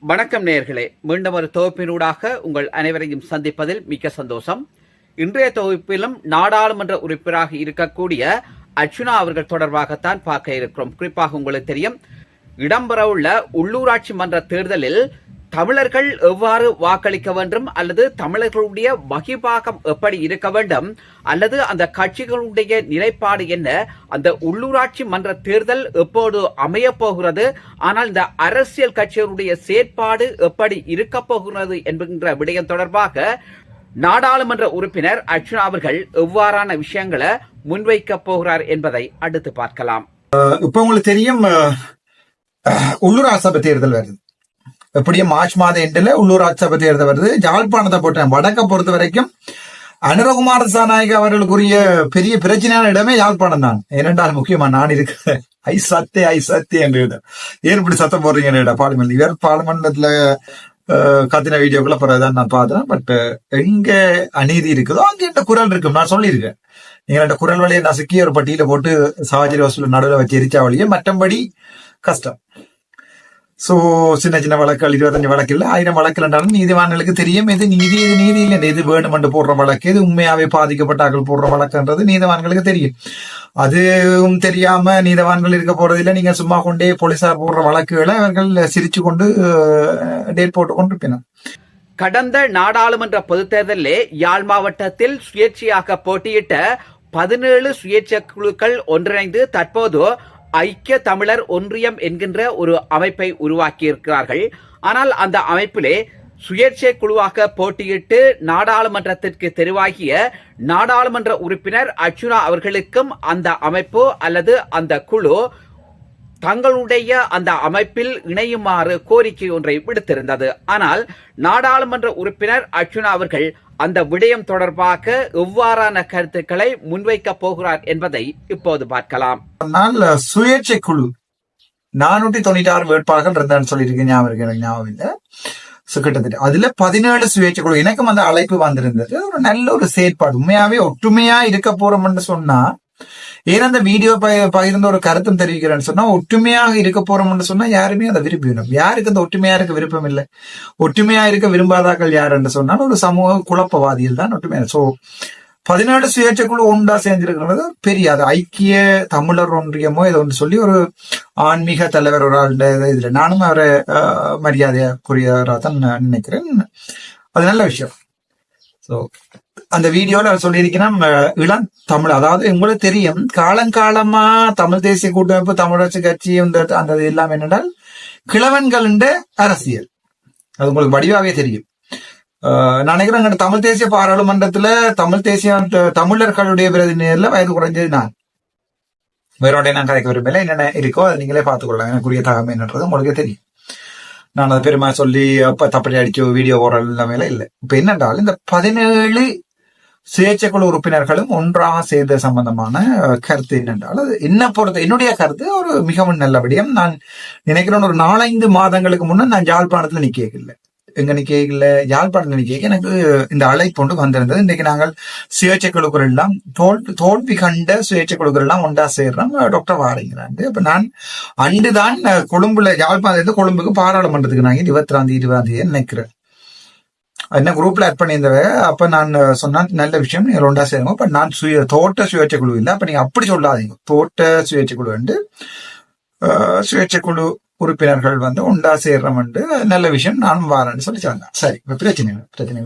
வணக்கம் நேயர்களே. மீண்டும் ஒரு தொகுப்பினூடாக உங்கள் அனைவரையும் சந்திப்பதில் மிக்க சந்தோஷம். இன்றைய தொகுப்பிலும் நாடாளுமன்ற உறுப்பினராக இருக்கக்கூடிய அர்ச்சுனா அவர்கள் தொடர்பாகத்தான் பார்க்க இருக்கிறோம். குறிப்பாக உங்களுக்கு தெரியும் இடம்பெறவுள்ள உள்ளூராட்சி மன்ற தேர்தலில் தமிழர்கள் எவ்வாறு வாக்களிக்க வேண்டும் அல்லது தமிழர்களுடைய வகிபாகம் எப்படி இருக்க வேண்டும் அல்லது அந்த கட்சிகளுடைய நிலைப்பாடு என்ன? அந்த உள்ளூராட்சி மன்ற தேர்தல் எப்போது அமையப் போகிறது? ஆனால் இந்த அரசியல் கட்சிகளுடைய செயற்பாடு எப்படி இருக்க போகிறது என்கின்ற விடயம் தொடர்பாக நாடாளுமன்ற உறுப்பினர் அர்ச்சுனா அவர்கள் எவ்வாறான விஷயங்களை முன்வைக்க போகிறார் என்பதை அடுத்து பார்க்கலாம். இப்ப உங்களுக்கு தெரியும் உள்ளூராட்சி சபை தேர்தல் வருது. எப்படியும் மார்ச் மாத எண்டுல உள்ளூராட்சி சபை தேர்தல் வருது. ஜாழ்ப்பாணத்தை போட்டேன் வடக்க பொறுத்த வரைக்கும் அனுரகுமார் சாநாயக அவர்களுக்குரிய பெரிய பிரச்சனையான இடமே யாழ்ப்பாணம் தான். ஏனென்றால் முக்கியமா நான் இருக்க ஐ சத்தே ஐ சத்தே என்று இடம். ஏன் இப்படி சத்தம் போடுறீங்க இடம் பார்லிமெண்ட் இவர் பார்லிமெண்ட்ல கத்தின வீடியோக்குள்ள பிறகுதான் நான் பார்த்தேன் பட் எங்க அநீதி இருக்குதோ அங்க என்ற குரல் இருக்கும். நான் சொல்லியிருக்கேன். நீங்க இந்த குரல் வழியை நசுக்கி ஒரு பட்டியல போட்டு சாவஜரி வசூல் நடுவில் வச்சு எரிச்சா வழியே மற்றபடி கஷ்டம். சோ சின்ன சின்ன வழக்குகள் இருபத்தஞ்சு வழக்கு இல்ல ஆயிரம் வழக்கு இருந்தாலும் நீதிவான்களுக்கு தெரியும். இது நீதி இது நீதி இல்லை. இது வேணுமென்று போடுற வழக்கு இது உண்மையாவே பாதிக்கப்பட்டார்கள் போடுற வழக்குன்றது நீதிவான்களுக்கு தெரியும். அதுவும் தெரியாம நீதிவான்கள் இருக்க போறதில்லை நீங்க சும்மா கொண்டே போலீசார் போடுற வழக்குகளை அவர்கள் சிரிச்சு கொண்டு டேட் போட்டு கொண்டு கடந்த நாடாளுமன்ற பொதுத் தேர்தலிலே யாழ் மாவட்டத்தில் சுயேட்சையாக போட்டியிட்ட பதினேழு சுயேட்சை குழுக்கள் ஒன்றிணைந்து தற்போது ஐக்கிய தமிழர் ஒன்றியம் என்கின்ற ஒரு அமைப்பை உருவாக்கியிருக்கிறார்கள். ஆனால் அந்த அமைப்பிலே சுயேட்சை குழுவாக போட்டியிட்டு நாடாளுமன்றத்திற்கு தெரிவாகிய நாடாளுமன்ற உறுப்பினர் அர்ச்சுனா அவர்களுக்கும் அந்த அமைப்பு அல்லது அந்த குழு தங்களுடைய அந்த அமைப்பில் இணையுமாறு கோரிக்கை ஒன்றை விடுத்திருந்தது. ஆனால் நாடாளுமன்ற உறுப்பினர் அர்ச்சுனா அவர்கள் அந்த விடயம் தொடர்பாக எவ்வாறான கருத்துக்களை முன்வைக்கப் போகிறார் என்பதை இப்போது பார்க்கலாம். சுயேட்சை குழு நானூற்றி தொண்ணூற்றி ஆறு வேட்பாளர்கள் இருந்தான்னு சொல்லியிருக்கேன் ஞாபகம் இருக்கு ஞாபகம் இல்லை. கிட்டத்தட்ட அதுல பதினேழு சுயேட்சை குழு எனக்கும் அந்த அழைப்பு வந்திருந்தது. ஒரு நல்ல ஒரு செயற்பாடு. உண்மையாவே ஒற்றுமையா இருக்க போறோம்னு சொன்னா ஏன் அந்த வீடியோ ப- பகிர்ந்த ஒரு கருத்தும் தெரிவிக்கிறேன்னு சொன்னா ஒற்றுமையாக இருக்க போறோம்னு சொன்னா யாருமே அதை விரும்பிடும் யாருக்கு அந்த ஒற்றுமையா இருக்க விருப்பம் இல்லை. ஒற்றுமையா இருக்க விரும்பாதாக்கள் யார் என்று சொன்னால் ஒரு சமூக குழப்பவாதிகள் தான் ஒற்றுமையா சோ பதினேழு சுயேட்சை குழு ஒன்றா சேர்ந்திருக்கிறது பெரிய அது ஐக்கிய தமிழர் ஒன்றியமோ இதை ஒன்று சொல்லி ஒரு ஆன்மீக தலைவர் ஒரு ஆள் இதுல நானும் அவரை அஹ், மரியாதைக்குரியவராக தான் நான் நினைக்கிறேன். அது நல்ல விஷயம். ஸோ அந்த வீடியோல அவர் சொல்லியிருக்கிறேன் இளம் தமிழ் அதாவது உங்களுக்கு தெரியும் காலங்காலமா தமிழ் தேசிய கூட்டமைப்பு தமிழரசு கட்சி இந்த அந்த இது எல்லாம் என்னென்றால் கிழவன்கள் அரசியல். அது உங்களுக்கு வடிவாவே தெரியும். நினைக்கிறேன் தமிழ் தேசிய பாராளுமன்றத்துல தமிழ் தேசிய தமிழர்களுடைய பிரதிநிதியில வயது குறைஞ்சது நான். வேறோடைய நான் கதைக்க விரும்பல என்னென்ன இருக்கோ அதை நீங்களே பார்த்துக்கொள்ளலாம் எனக்குரிய தகவல் என்னன்றது உங்களுக்கு தெரியும். நான் அதை பெருமை சொல்லி அப்ப தப்படி அடிச்சு வீடியோ போடுற எல்லாமே இல்லை. இப்ப என்னென்றால் இந்த பதினேழு சுயேட்சைக்குழு உறுப்பினர்களும் ஒன்றாக சேர்ந்த சம்பந்தமான கருத்து என்னென்றால் அது என்ன பொறுத்த என்னுடைய கருத்து ஒரு மிகவும் நல்ல விடயம். நான் நினைக்கிறேன் ஒரு நாலஞ்சு மாதங்களுக்கு முன்னே நான் யாழ்ப்பாணத்துல நிக்கல எங்க நிக்கல யாழ்ப்பாணத்தில் நிக்க எனக்கு இந்த அழைப்பு ஒன்று வந்திருந்தது. இன்றைக்கு நாங்கள் சுயேட்சை குழுக்கள் எல்லாம் தோல் தோல்வி கண்ட சுயேட்சை குழுக்கள் எல்லாம் ஒன்றா சேர்றோம். டாக்டர் வாரிங்கிறாண்டு. அப்ப நான் அன்றுதான் கொழும்புல யாழ்ப்பாணத்துல கொழும்புக்கு பாராளுமன்றத்துக்கு நாங்கள் இருபத்தி தேதி இருபதாம் தேதி நினைக்கிறேன். என்ன குரூப்ல ஆட் பண்ணியிருந்தவ அப்ப நான் சொன்னா நல்ல விஷயம் நீங்க ரெண்டா சேருங்க. அப்ப நான் சுய தோட்ட சுயேட்சை குழு இல்லை. அப்ப நீங்க அப்படி சொல்லாதீங்க. தோட்ட சுயேட்சை குழு வந்து அஹ், சுயேட்சை குழு உறுப்பினர்கள் வந்து உண்டா சேர்றோம் நல்ல விஷயம் நானும் வாரேன்னு சொல்லி சொன்னேன் சரி இப்ப பிரச்சனை பிரச்சனை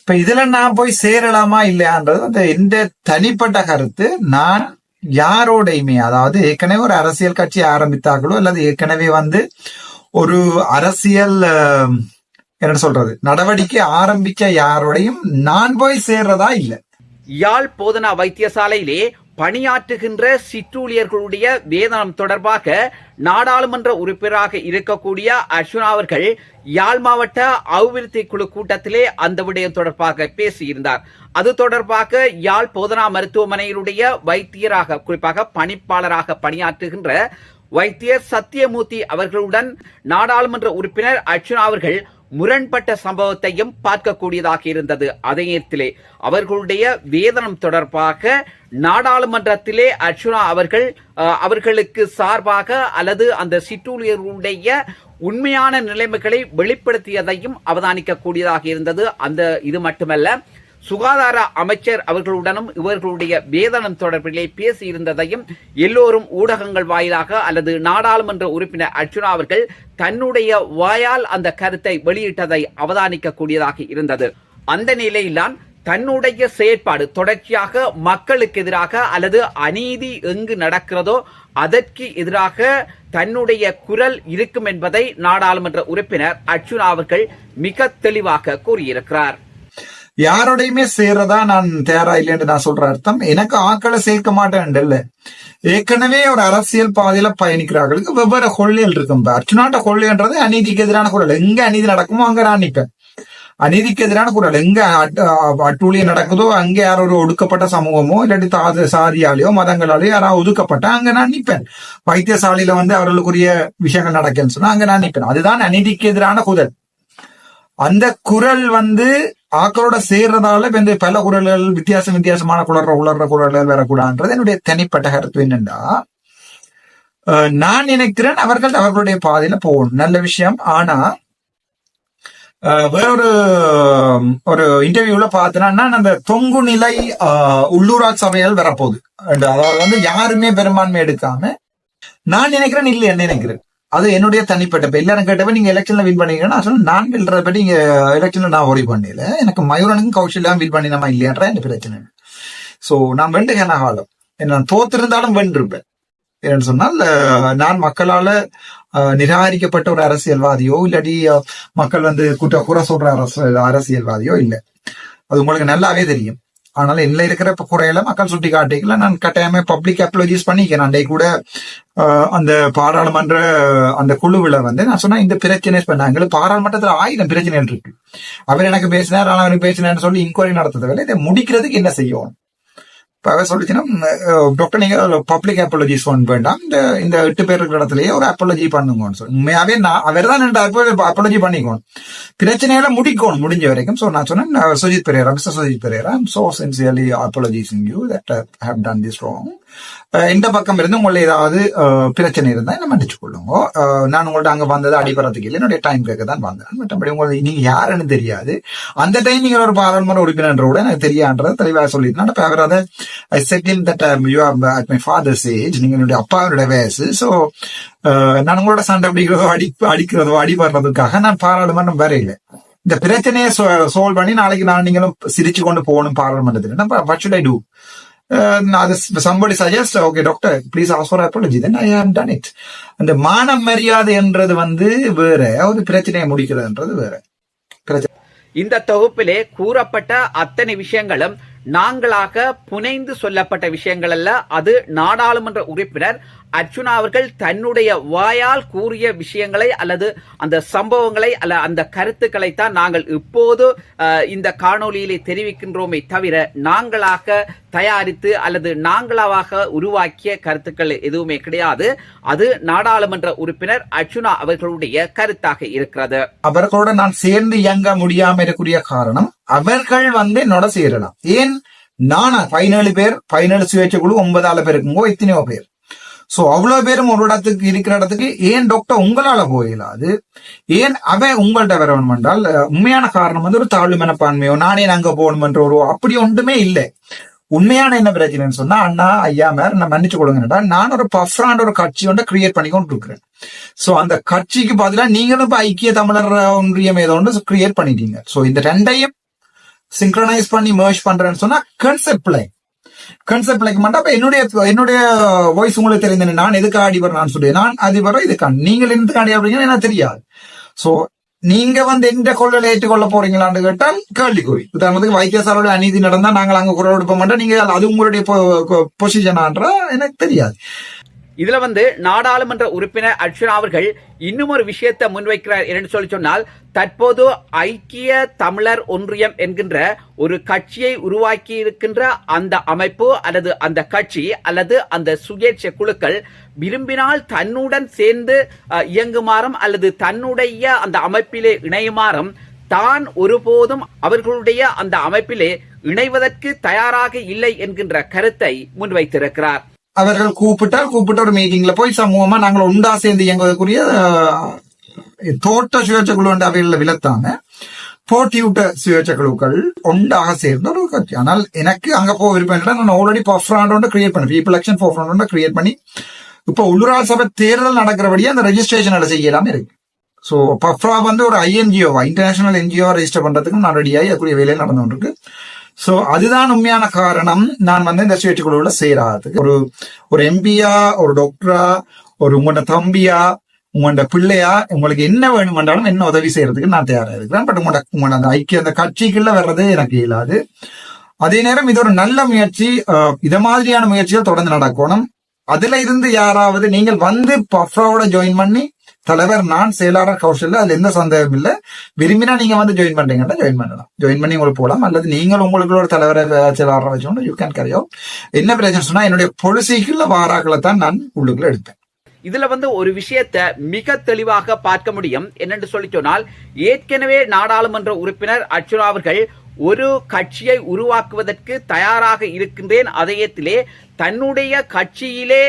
இப்ப இதுல நான் போய் சேரலாமா இல்லையான்றது வந்து எந்த தனிப்பட்ட கருத்து. நான் யாரோடையுமே அதாவது ஏற்கனவே ஒரு அரசியல் கட்சி ஆரம்பித்தார்களோ அல்லது ஏற்கனவே வந்து ஒரு அரசியல் அஹ், என்ன சொல்றது? நடவடிக்கை ஆரம்பிக்க யாரோடையும் நான் போய் சேர்றதா இல்ல. யாழ் போதனா வைத்தியசாலையிலே பணியாற்றுகின்ற சிற்றூழியர்களுடைய வேதனம் தொடர்பாக நாடாளுமன்ற உறுப்பினராக இருக்கக்கூடிய அர்ச்சுனா அவர்கள் யாழ் மாவட்ட அபிவிருத்தி குழு கூட்டத்திலே அந்த விடயம் தொடர்பாக பேசியிருந்தார். அது தொடர்பாக யாழ் போதனா மருத்துவமனையினுடைய வைத்தியராக குறிப்பாக பணிப்பாளராக பணியாற்றுகின்ற வைத்தியர் சத்தியமூர்த்தி அவர்களுடன் நாடாளுமன்ற உறுப்பினர் அர்ஜுனா அவர்கள் முரண்பட்ட சம்பவத்தையும் பார்க்கக்கூடியதாக இருந்தது. அதே நேரத்திலே அவர்களுடைய வேதனம் தொடர்பாக நாடாளுமன்றத்திலே அர்ஜுனா அவர்கள் அவர்களுக்கு சார்பாக அல்லது அந்த சிற்றூழியர்களுடைய உண்மையான நிலைமைகளை வெளிப்படுத்தியதையும் அவதானிக்கக்கூடியதாக இருந்தது. அந்த இது மட்டுமல்ல சுகாதார அமைச்சர் அவர்களுடனும் இவர்களுடைய வேதனம் தொடர்பிலே பேசியிருந்ததையும் எல்லோரும் ஊடகங்கள் வாயிலாக அல்லது நாடாளுமன்ற உறுப்பினர் அர்ச்சுனா அவர்கள் தன்னுடைய வாயால் அந்த கருத்தை வெளியிட்டதை அவதானிக்கக்கூடியதாக இருந்தது. அந்த நிலையில்தான் தன்னுடைய செயற்பாடு தொடர்ச்சியாக மக்களுக்கு எதிராக அல்லது அநீதி எங்கு நடக்கிறதோ அதற்கு எதிராக தன்னுடைய குரல் இருக்கும் என்பதை நாடாளுமன்ற உறுப்பினர் அர்ச்சுனா அவர்கள் மிக தெளிவாக கூறியிருக்கிறார். யாரோடையுமே சேர்றதா நான் தயாரா இல்லைன்னு நான் சொல்ற அர்த்தம். எனக்கு ஆக்களை சேர்க்க மாட்டேன் இல்ல ஏற்கனவே ஒரு அரசியல் பாதையில பயணிக்கிறார்களுக்கு வெவ்வேறு கொள்ளைகள் இருக்கும். இப்ப அர்ச்சுனாட்ட கொள்ளைன்றது அநீதிக்கு எதிரான குரல். எங்க அநீதி நடக்குமோ அங்க நான் நிற்பேன் அநீதிக்கு எதிரான குரல். எங்க அட்- அட்டூழியம் நடக்குதோ அங்க யாரோ ஒரு ஒடுக்கப்பட்ட சமூகமோ இல்லாட்டி தா- சாதியாலேயோ மதங்களாலேயோ யாராவது ஒதுக்கப்பட்ட அங்க நான் நிற்பேன் வைத்தியசாலையில வந்து அவர்களுக்குரிய விஷயங்கள் நடக்குன்னு சொன்னா அங்க நான் நிற்பேன் அதுதான் அநீதிக்கு எதிரான குரல். அந்த குரல் வந்து ஆக்களோட சேர்றதால இந்த பல குரல்கள் வித்தியாசம் வித்தியாசமான குளர்ற உளர்ற குரல்கள் வரக்கூடாதுன்றது என்னுடைய தனிப்பட்ட கருத்து. என்னன்னா நான் நினைக்கிறேன் அவர்கள் அவர்களுடைய பாதையில போகணும். நல்ல விஷயம். ஆனா வேறொரு ஒரு இன்டர்வியூல பார்த்தேன்னா அந்த தொங்கு நிலை அஹ், உள்ளூராட்சி வரப்போகுது. அதாவது வந்து யாருமே பெரும்பான்மை எடுக்காம நான் நினைக்கிறேன் இல்லை என்ன நினைக்கிறேன். அது என்னுடைய தனிப்பட்ட இப்போ எல்லாரும் கேட்டப்ப நீங்க எலெக்ஷன்ல வின் பண்ணீங்கன்னா நான் சொன்னேன், நான் வெல்றத பத்தி நீங்க எலெக்ஷன்ல நான் ஒரி பண்ணல. எனக்கு மயூரனுக்கும் கௌஷல்யாவும் வின் பண்ணினமா இல்லையன்ற எனக்கு பிரச்சனை சோ நான் வெண்டுகேன காலம் நான் தோத்திருந்தாலும் வென்றிருப்பேன் ஏன்னு சொன்னால் நான் மக்களால நிராகரிக்கப்பட்ட ஒரு அரசியல்வாதியோ இல்லாட்டி மக்கள் வந்து குற்ற குறை சொல்ற அரசு அரசியல்வாதியோ இல்லை. அது உங்களுக்கு நல்லாவே தெரியும். ஆனால் என்ன இருக்கிற குறையில மக்கள் சுட்டி காட்டிக்கல. நான் கட்டாயமே பப்ளிக் அப்ளோஜிஸ் பண்ணிக்கிறேன். அன்றை கூட அந்த பாராளுமன்ற அந்த குழுவில் வந்து நான் சொன்னா இந்த பிரச்சனை இப்ப பாராளுமன்றத்தில் பாராளுமன்றத்துல ஆயிரம் பிரச்சனைகள் இருக்கு. அவர் எனக்கு பேசினார் ஆனால் அவருக்கு பேசினார்னு சொல்லி இன்கொயரி நடத்துறத வேலை இதை முடிக்கிறதுக்கு என்ன செய்யணும்? இப்போ அவர் சொல்லிச்சுன்னா அஹ், டாக்டர் பப்ளிக் அப்பாலஜிஸ் ஒன்று வேண்டாம். இந்த இந்த எட்டு பேர் இருக்கிற இடத்துலயே ஒரு அப்பாலஜி பண்ணுங்கன்னு சொல்லி உண்மையாவே நான் அவர் தான் ரெண்டு அப்பாலஜி பண்ணிக்கணும். பிரச்சனைகளை முடிக்கணும் முடிஞ்ச வரைக்கும். ஸோ நான் சொன்னேன் Sujith Perera mister Sujith Perera I'm so sincerely in you that have done this wrong இந்த பக்கம் இருந்து உங்களை ஏதாவது பிரச்சனை இருந்தால் என்ன மன்னிச்சு கொள்ளுங்க. நான் உங்கள்ட்ட அங்கே வந்தது அடிபடுறதுக்கு இல்லை. என்னுடைய டைம் கேட்க தான் வந்தேன். மற்றபடி உங்களுக்கு நீங்கள் யாருன்னு தெரியாது. அந்த டைம் நீங்கள் ஒரு பாராளுமன்ற உறுப்பினர் கூட எனக்கு தெரியான்றது தெளிவாக சொல்லியிருந்தேன் நான் அவர் அதை I said in that you are at my father's age நீங்க என்னுடைய அப்பாவோட வயசு. ஸோ uh, நான் உங்களோட சண்டை பிடிக்கிறதோ அடி அடிக்கிறதோ அடிபடுறதுக்காக நான் பாராளுமன்றம் வரையில இந்த பிரச்சனையை சோல்வ் பண்ணி நாளைக்கு நான் நீங்களும் சிரிச்சு கொண்டு போகணும் பாராளுமன்றத்தில். நம்ம what I to do? Uh, அது somebody suggest okay doctor please ask for apology then I have done it. அந்த மான மரியாதை என்றது வந்து வேற ஒரு பிரச்சனையை முடிக்கிறதுன்றது வேற. பிரச்சனை இந்த தொகுப்பிலே கூறப்பட்ட அத்தனை விஷயங்களும் நாங்களாக புனைந்து சொல்லப்பட்ட விஷயங்கள் அல்ல அது நாடாளுமன்ற உறுப்பினர் அர்ஜுனா அவர்கள் தன்னுடைய வாயால் கூறிய விஷயங்களை அல்லது அந்த சம்பவங்களை அல்ல அந்த கருத்துக்களை தான் நாங்கள் இப்போது இந்த காணொலியிலே தெரிவிக்கின்றோமே தவிர நாங்களாக தயாரித்து அல்லது நாங்களாவாக உருவாக்கிய கருத்துக்கள் எதுவுமே கிடையாது. அது நாடாளுமன்ற உறுப்பினர் அர்ஜுனா அவர்களுடைய கருத்தாக இருக்கிறது. அவர்களோட நான் சேர்ந்து இயங்க முடியாம இருக்கக்கூடிய காரணம் அவர்கள் வந்து என்னோட சேரலாம். ஏன்? நானா பதினேழு பேர் பதினேழு சுயேட்சை குழு ஒன்பதால பேர் இருக்குங்கோ எத்தனையோ பேர். சோ அவ்வளவு பேரும் ஒரு இடத்துக்கு இருக்கிற இடத்துக்கு ஏன் டாக்டர் உங்களால போயிடாது ஏன் அவன் உங்கள்ட்ட வரணும் என்றால் உண்மையான காரணம் வந்து ஒரு தாழ்வு மனப்பான்மையோ நானே அங்க போகணும்ன்ற ஒரு அப்படி ஒன்றுமே இல்லை. உண்மையான என்ன பிரச்சனைன்னு சொன்னா அண்ணா ஐயா மேர் நான் மன்னிச்சு கொடுங்கடா நான் ஒரு பஃப்ரான ஒரு கட்சி ஒன்று கிரியேட் பண்ணி கொண்டு இருக்கிறேன். சோ அந்த கட்சிக்கு பதிலா நீங்களும் இப்ப ஐக்கிய தமிழர் ஒன்றியம் ஏதோ ஒன்று கிரியேட் பண்ணிட்டீங்க. சோ இந்த ரெண்டையும் சிங்க்ரனைஸ் பண்ணி மேர்ஜ் பண்றேன்னு சொன்னா கன்செப்ட் லைன் கன்செப்ட் லைக் மட்டும் என்னுடைய என்னுடைய வாய்ஸ் உங்களுக்கு தெரிந்தது நான் எதுக்கு அடிபர் நான் சொல்லுவேன் நான் அதிபர் இதுக்கான நீங்கள் எதுக்கு அடி எனக்கு தெரியாது. சோ நீங்க வந்து எந்த கொள்ளலை ஏற்றுக்கொள்ள போறீங்களான்னு கேட்டால் கேள்விக்குறி. உதாரணத்துக்கு வைத்தியசாலையோட அநீதி நடந்தா நாங்கள் அங்க குரல் எடுப்ப மாட்டோம் நீங்க அது உங்களுடைய பொசிஷனான்ற எனக்கு தெரியாது. இதுல வந்து நாடாளுமன்ற உறுப்பினர் அர்ச்சுனா அவர்கள் இன்னும் ஒரு விஷயத்தை முன்வைக்கிறார் என்று சொல்லி சொன்னால் தற்போது ஐக்கிய தமிழர் ஒன்றியம் என்கின்ற ஒரு கட்சியை உருவாக்கி இருக்கின்ற அந்த அமைப்பு அல்லது அந்த கட்சி அல்லது அந்த சுயேட்சை குழுக்கள் விரும்பினால் தன்னுடன் சேர்ந்து இயங்குமாறும் அல்லது தன்னுடைய அந்த அமைப்பிலே இணையுமாறும் தான் ஒருபோதும் அவர்களுடைய அந்த அமைப்பிலே இணைவதற்கு தயாராக இல்லை என்கின்ற கருத்தை முன்வைத்திருக்கிறார். அவர்கள் கூப்பிட்டால் கூப்பிட்டு ஒரு மீட்டிங்ல போய் சமூகமா நாங்கள் உண்டா சேர்ந்து இயங்குவதற்குரிய தோட்ட சுயேட்சை குழு என்ற அவைகளில் விலத்தான போட்டியூட்ட சுயேட்சை குழுக்கள் ஒன்றாக சேர்ந்த ஒரு கட்சி. ஆனால் எனக்கு அங்க போக விருப்பம் நான் ஆல்ரெடி பஃப் ஒன்று கிரியேட் பண்ணி பீப்புள் எலெக்ஷன் பஃப் ஒன்று கிரியேட் பண்ணி இப்போ உள்ளூராட்சி சபை தேர்தல் நடக்கிறபடியே அந்த ரெஜிஸ்ட்ரேஷன் செய்யலாமே இருக்கு. ஸோ பஃப்ரா வந்து ஒரு ஐஎன்ஜிஓ இன்டர்நேஷனல் என்ஜிஓ ரெஜிஸ்டர் பண்றதுக்கு நான் ரெடியாகி அதுக்குரிய வேலையில் நடந்து கொண்டிருக்கு. ஸோ அதுதான் உண்மையான காரணம். நான் வந்து இந்த சுயேட்சைக்குழுவில் குழுவில் ஒரு ஒரு எம்பியா ஒரு டாக்டரா ஒரு உங்களோட தம்பியா உங்களோட பிள்ளையா உங்களுக்கு என்ன வேணுமென்றாலும் என்ன உதவி செய்யறதுக்கு நான் தயாரா இருக்கிறேன். பட் உங்களோட உங்களோட அந்த ஐக்கிய அந்த கட்சிக்குள்ள வர்றது எனக்கு இயலாது. அதே நேரம் இது ஒரு நல்ல முயற்சி. அஹ், இத மாதிரியான முயற்சிகள் தொடர்ந்து நடக்கணும். அதுல இருந்து யாராவது நீங்கள் வந்து பஃப்ராவோட ஜாயின் பண்ணி தலைவர் நான் செயலாளர் கௌஷல்ல அதுல எந்த சந்தேகம் இல்ல. விரும்பினா நீங்க வந்து ஜாயின் பண்றீங்கன்னா ஜாயின் பண்ணலாம். ஜாயின் பண்ணி உங்களுக்கு போகலாம் அல்லது நீங்கள் உங்களுக்குள்ள ஒரு தலைவரை செயலாளர் வச்சோம்னா யூ கேன் கரையோ என்ன பிரச்சனை சொன்னா என்னுடைய பொலிசிக்குள்ள வாராக்களை தான் நான் உள்ளுக்குள்ள எடுப்பேன். இதுல வந்து ஒரு விஷயத்தை மிக தெளிவாக பார்க்க முடியும். என்னென்று சொல்லி சொன்னால் ஏற்கனவே நாடாளுமன்ற உறுப்பினர் அர்ச்சுனா அவர்கள் ஒரு கட்சியை உருவாக்குவதற்கு தயாராக இருக்கின்றேன். அதயத்திலே தன்னுடைய கட்சியிலே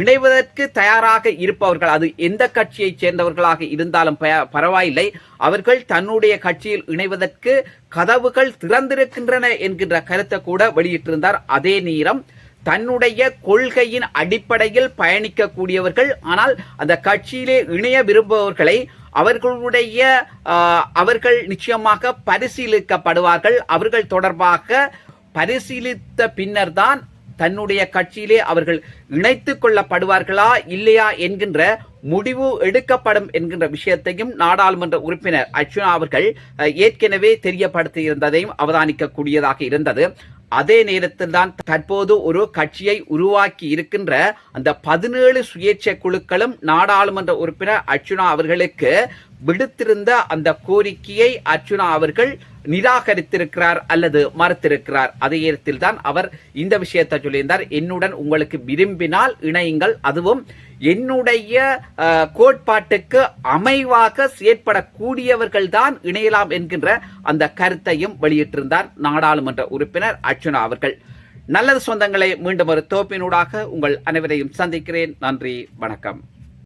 இணைவதற்கு தயாராக இருப்பவர்கள் அது எந்த கட்சியைச் சேர்ந்தவர்களாக இருந்தாலும் பரவாயில்லை. அவர்கள் தன்னுடைய கட்சியில் இணைவதற்கு கதவுகள் திறந்திருக்கின்றன என்கின்ற கருத்தை கூட வெளியிட்டிருந்தார். அதே நேரம் தன்னுடைய கொள்கையின் அடிப்படையில் பயணிக்கக்கூடியவர்கள் ஆனால் அந்த கட்சியிலே இணைய விரும்புபவர்களை அவர்களுடைய அவர்கள் நிச்சயமாக பரிசீலிக்கப்படுவார்கள். அவர்கள் தொடர்பாக பரிசீலித்த பின்னர் தான் தன்னுடைய கட்சியிலே அவர்கள் இணைத்துக் கொள்ளப்படுவார்களா இல்லையா என்கின்ற முடிவு எடுக்கப்படும் என்கின்ற விஷயத்தையும் நாடாளுமன்ற உறுப்பினர் அர்ச்சுனா அவர்கள் ஏற்கனவே தெரியப்படுத்தியிருந்ததையும் அவதானிக்கக்கூடியதாக இருந்தது. அதே நேரத்தில் தான் தற்போது ஒரு கட்சியை உருவாக்கி இருக்கின்ற அந்த பதினேழு சுயேட்சை குழுக்களும் நாடாளுமன்ற உறுப்பினர் அர்ச்சுனா அவர்களுக்கு விடுத்திருந்த அந்த கோரிக்கையை அர்ச்சுனா அவர்கள் நிராகரித்திருக்கிறார் அல்லது மறுத்திருக்கிறார். அதே நேரத்தில் தான் அவர் இந்த விஷயத்தை சொல்லியிருந்தார். என்னுடன் உங்களுக்கு விரும்பினால் இணையுங்கள். அதுவும் என்னுடைய கோட்பாட்டுக்கு அமைவாக செயற்படக்கூடியவர்கள் தான் இணையலாம் என்கின்ற அந்த கருத்தையும் வெளியிட்டிருந்தார் நாடாளுமன்ற உறுப்பினர் அர்ச்சுனா அவர்கள். நல்லது சொந்தங்களை மீண்டும் ஒரு தோப்பினூடாக உங்கள் அனைவரையும் சந்திக்கிறேன். நன்றி. வணக்கம்.